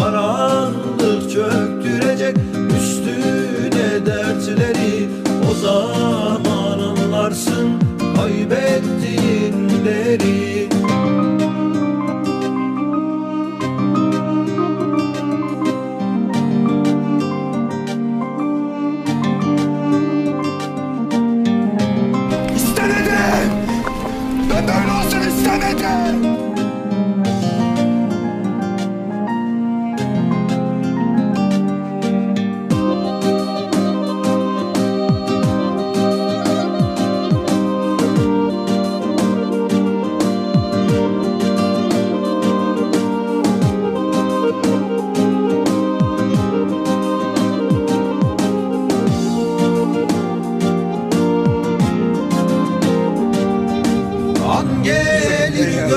geceleri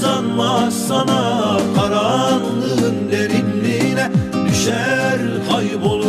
uzanmaz sana karanlığın derinliğine düşer kaybol